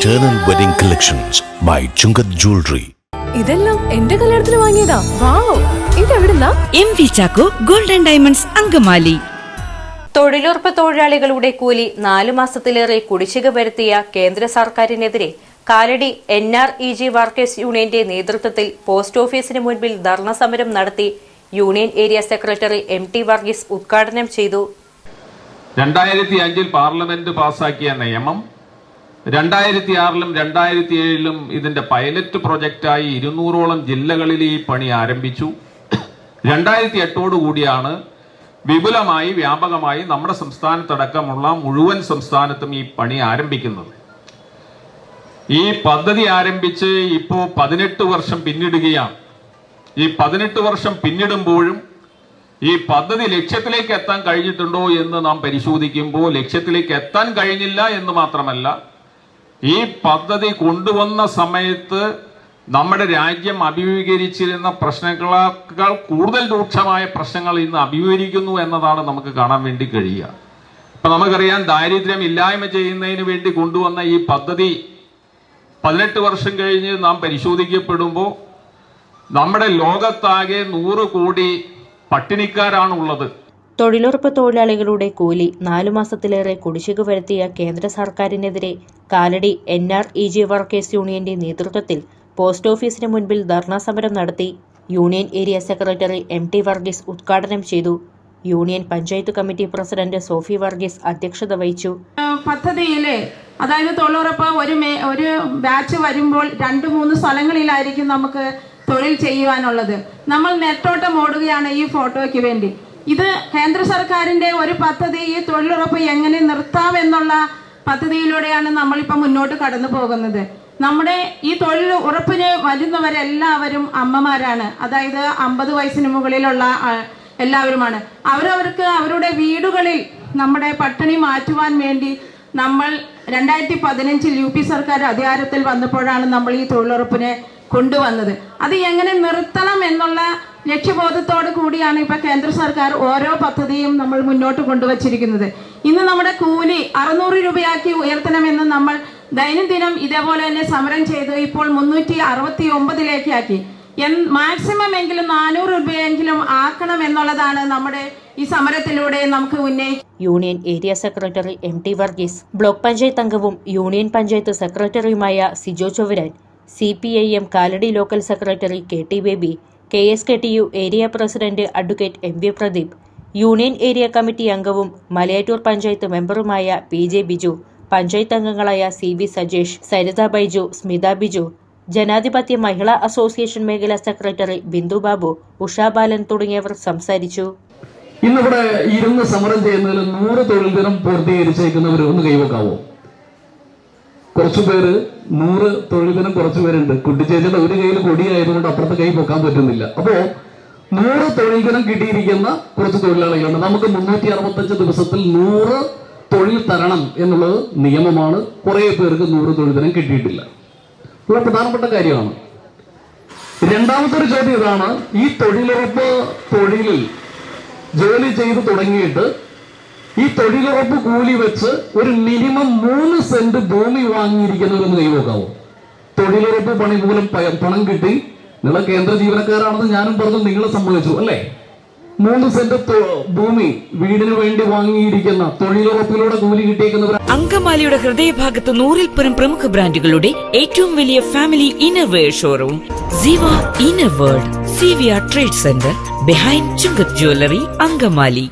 Eternal Wedding Collections by Chungath Jewelry. ഇതെല്ലാം എന്റെ കല്യാണത്തിന് വാങ്ങിയതാ. Wow ഇതെവിടുന്നാ? M V Chacko golden diamonds Angamaly. തൊഴിലുറപ്പ് തൊഴിലാളികളുടെ കൂലി നാലു മാസത്തിലേറെ കുടിശ്ശിക വരുത്തിയ കേന്ദ്ര സർക്കാരിനെതിരെ Kalady N R E G workers യൂണിയന്റെ നേതൃത്വത്തിൽ പോസ്റ്റ് ഓഫീസിന് മുൻപിൽ ധർണ സമരം നടത്തി union area secretary M T Varghese ഉദ്ഘാടനം ചെയ്തു. രണ്ടായിരത്തി അഞ്ചിൽ പാർലമെന്റ് പാസാക്കിയ നിയമം രണ്ടായിരത്തി ആറിലും രണ്ടായിരത്തി ഏഴിലും ഇതിന്റെ പൈലറ്റ് പ്രൊജക്റ്റായി ഇരുന്നൂറോളം ജില്ലകളിൽ ഈ പണി ആരംഭിച്ചു. രണ്ടായിരത്തി എട്ടോടുകൂടിയാണ് വിപുലമായി വ്യാപകമായി നമ്മുടെ സംസ്ഥാനത്തടക്കമുള്ള മുഴുവൻ സംസ്ഥാനത്തും ഈ പണി ആരംഭിക്കുന്നത്. ഈ പദ്ധതി ആരംഭിച്ച് ഇപ്പോൾ പതിനെട്ട് വർഷം പിന്നിടുകയാണ്. ഈ പതിനെട്ട് വർഷം പിന്നിടുമ്പോഴും ഈ പദ്ധതി ലക്ഷ്യത്തിലേക്ക് എത്താൻ കഴിഞ്ഞിട്ടുണ്ടോ എന്ന് നാം പരിശോധിക്കുമ്പോൾ ലക്ഷ്യത്തിലേക്ക് എത്താൻ കഴിഞ്ഞില്ല എന്ന് മാത്രമല്ല ഈ പദ്ധതി കൊണ്ടുവന്ന സമയത്ത് നമ്മുടെ രാജ്യം അഭിമുഖീകരിച്ചിരുന്ന പ്രശ്നങ്ങളേക്കാൾ കൂടുതൽ രൂക്ഷമായ പ്രശ്നങ്ങൾ ഇന്ന് അഭിമുഖീകരിക്കുന്നു എന്നതാണ് നമുക്ക് കാണാൻ വേണ്ടി കഴിയുക. ഇപ്പൊ നമുക്കറിയാം ദാരിദ്ര്യം ഇല്ലായ്മ ചെയ്യുന്നതിന് വേണ്ടി കൊണ്ടുവന്ന ഈ പദ്ധതി പതിനെട്ട് വർഷം കഴിഞ്ഞ് നാം പരിശോധിക്കപ്പെടുമ്പോൾ നമ്മുടെ ലോകത്താകെ നൂറ് കോടി പട്ടിണിക്കാരാണുള്ളത്. തൊഴിലുറപ്പ് തൊഴിലാളികളുടെ കൂലി നാലു മാസത്തിലേറെ കുടിശ്ശിക വരുത്തിയ കേന്ദ്ര സർക്കാരിനെതിരെ Kalady N R E G workers യൂണിയന്റെ നേതൃത്വത്തിൽ പോസ്റ്റ് ഓഫീസിന് മുൻപിൽ ധർണാ സമരം നടത്തി union area secretary M T Varghese ഉദ്ഘാടനം ചെയ്തു. Union panchayat committee president Sophie Varghese അധ്യക്ഷത വഹിച്ചു. പദ്ധതിയിലെ അതായത് തൊഴിലുറപ്പ് ഒരു ഒരു ബാച്ച് വരുമ്പോൾ രണ്ട് മൂന്ന് സ്ഥലങ്ങളിലായിരിക്കും നമുക്ക് തൊഴിൽ ചെയ്യുവാനുള്ളത്. നമ്മൾ നെട്ടോട്ടം ഓടുകയാണ് ഈ ഫോട്ടോയ്ക്ക് വേണ്ടി. ഇത് കേന്ദ്ര സർക്കാരിന്റെ ഒരു പദ്ധതി ഈ തൊഴിലുറപ്പ് എങ്ങനെ നിർത്താം എന്നുള്ള പദ്ധതിയിലൂടെയാണ് നമ്മളിപ്പോൾ മുന്നോട്ട് കടന്നു പോകുന്നത്. നമ്മുടെ ഈ തൊഴിൽ ഉറപ്പിന് വരുന്നവരെല്ലാവരും അമ്മമാരാണ്. അതായത് അമ്പത് വയസ്സിന് മുകളിലുള്ള എല്ലാവരുമാണ്. അവരവർക്ക് അവരുടെ വീടുകളിൽ നമ്മുടെ പട്ടിണി മാറ്റുവാൻ വേണ്ടി നമ്മൾ രണ്ടായിരത്തി പതിനഞ്ചിൽ യു പി സർക്കാർ അധികാരത്തിൽ വന്നപ്പോഴാണ് നമ്മൾ ഈ തൊഴിലുറപ്പിനെ കൊണ്ടുവന്നത്. അത് എങ്ങനെ നിർത്തണം എന്നുള്ള ലക്ഷ്യബോധത്തോടു കൂടിയാണ് ഇപ്പൊ കേന്ദ്ര സർക്കാർ ഓരോ പദ്ധതിയും നമ്മൾ മുന്നോട്ട് കൊണ്ടുവച്ചിരിക്കുന്നത്. ഇന്ന് നമ്മുടെ കൂലി അറുന്നൂറ് രൂപയാക്കി ഉയർത്തണമെന്ന് നമ്മൾ ദൈനംദിനം ഇതേപോലെ തന്നെ സമരം ചെയ്തു. ഇപ്പോൾ മുന്നൂറ്റി അറുപത്തി ഒമ്പതിലേക്ക് ആക്കി എൻ- മാക്സിമം എങ്കിലും നാനൂറ് രൂപയെങ്കിലും ആക്കണം എന്നുള്ളതാണ് നമ്മുടെ ഈ സമരത്തിലൂടെ നമുക്ക് ഉന്നയിക്കുന്നത് union area secretary M T Varghese block panchayat അംഗവും യൂണിയൻ പഞ്ചായത്ത് സെക്രട്ടറിയുമായ Sijo Chovvaran C P I M Kalady local secretary K T Baby K S K T U area president advocate M V Pradeep union area committee അംഗവും മലയാറ്റൂർ പഞ്ചായത്ത് മെമ്പറുമായ P J Biju panchayat അംഗങ്ങളായ C V Sajesh Saritha Baiju Smitha Biju Janadhipathya Mahila association മേഖലാ secretary Bindu Babu Usha Balan തുടങ്ങിയവർ സംസാരിച്ചു. ഇന്നിവിടെ ഇരുന്ന് സമരം ചെയ്യുന്നതിൽ നൂറ് തൊഴിൽ ദിനം പൂർത്തീകരിച്ചേക്കുന്നവർ ഒന്ന് കൈവക്കാവോ? കുറച്ചു പേര് നൂറ് തൊഴിൽ ദിനം കുറച്ചു പേരുണ്ട്. കുട്ടിച്ചേച്ചിയുടെ ഒരു കയ്യിൽ കൊടിയായതുകൊണ്ട് അപ്പുറത്തെ കൈ പൊക്കാൻ പറ്റുന്നില്ല. അപ്പോ നൂറ് തൊഴിൽ ദിനം കിട്ടിയിരിക്കുന്ന കുറച്ച് തൊഴിലാളികളുണ്ട് നമുക്ക് മുന്നൂറ്റി അറുപത്തഞ്ച് ദിവസത്തിൽ നൂറ് തൊഴിൽ തരണം എന്നുള്ളത് നിയമമാണ്. കുറെ പേർക്ക് നൂറ് തൊഴിൽ ദിനം കിട്ടിയിട്ടില്ല. ഉള്ള പ്രധാനപ്പെട്ട കാര്യമാണ്. രണ്ടാമത്തെ ഒരു ചോദ്യം ഇതാണ് ഈ തൊഴിലുറപ്പ് തൊഴിലിൽ ജോലി ചെയ്ത് തുടങ്ങിയിട്ട് ഈ തൊഴിലുറപ്പ് കൂലി വെച്ച് ഒരു മിനിമം മൂന്ന് സെന്റ് ഭൂമി വാങ്ങിയിരിക്കുന്നവരൊന്ന് കൈവക്കാവോ. തൊഴിലുറപ്പ് പണി മൂലം പണം കിട്ടി. നിങ്ങൾ കേന്ദ്ര ജീവനക്കാരാണെന്ന് ഞാനും പറഞ്ഞു നിങ്ങളെ സമ്മതിച്ചു അല്ലേ? മൂന്ന് സെന്റ് ഭൂമി വീടിനു വേണ്ടി വാങ്ങിയിരിക്കുന്ന തൊഴിലുറപ്പിലൂടെ കൂലി കിട്ടിയേക്കുന്നവർ അങ്കമാലിയുടെ ഹൃദയഭാഗത്ത് നൂറിൽ പരം പ്രമുഖ ബ്രാൻഡുകളുടെ ഏറ്റവും വലിയ family innerwear showroom. Siva inner world C V R trade centre behind Chungath jewellery Angamaly.